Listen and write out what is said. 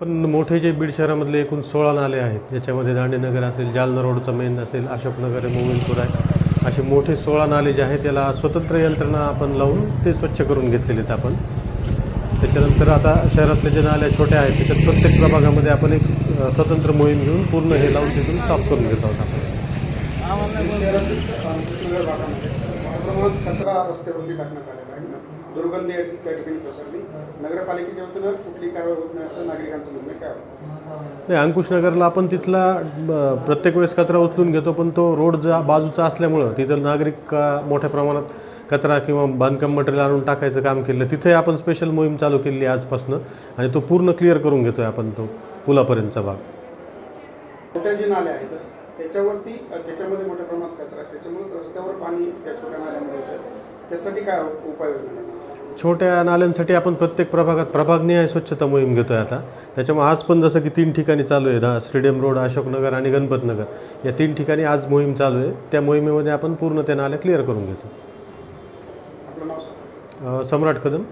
पण मोठे जे बीड शहरामधले एकूण सोळा नाले आहेत ज्याच्यामध्ये दांडेनगर असेल जालना रोडचं मेन असेल अशोकनगर आहे मोमिनपूर आहे असे मोठे सोळा नाले जे आहेत त्याला स्वतंत्र यंत्रणा आपण लावून ते स्वच्छ करून घेतलेले आहेत आपण. त्याच्यानंतर आता शहरातले जे नाले छोटे आहेत त्याच्यात प्रत्येक प्रभागामध्ये आपण एक स्वतंत्र मोहीम घेऊन पूर्ण हे लावून तिथून साफ करून घेत आहोत आपण. कचरा रस्त्यावरती टाकण्यात दुर्गंधी त्या ठिकाणी पसरली. नगरपालिकेच्या वतीनं कुठली कारवाई होत नाही असं नागरिकांचं म्हणणं आहे. काय? नाही अंकुशनगरला आपण तिथला प्रत्येक वेळेस कचरा उचलून घेतो पण तो रोड जा बाजूचा असल्यामुळं तिथं नागरिक मोठ्या प्रमाणात कचरा किंवा बांधकाम मटेरियल आणून टाकायचं काम केलं. तिथे आपण स्पेशल मोहीम चालू आहे आजपासनं आणि तो पूर्ण क्लिअर करून घेतो आहे आपण तो पुलापर्यंतचा भाग. छोट्या जे नाले आहेत त्याच्यावरती त्याच्यामध्ये मोठ्या प्रमाणात कचरा त्याच्यामुळे रस्त्यावर पाणी त्या छोट्या नाल्यामध्ये येतं त्यासाठी काय? छोट्या नाल्यांसाठी आपण प्रत्येक प्रभागात प्रभागनिहाय स्वच्छता मोहीम घेतो आहे आता. त्याच्यामुळे आज पण जसं की तीन ठिकाणी चालू आहे दा स्टेडियम रोड अशोकनगर आणि गणपतनगर. या तीन ठिकाणी आज मोहीम चालू आहे. त्या मोहिमेमध्ये आपण पूर्ण त्या नाल्या क्लिअर करून घेतो. सम्राट कदम.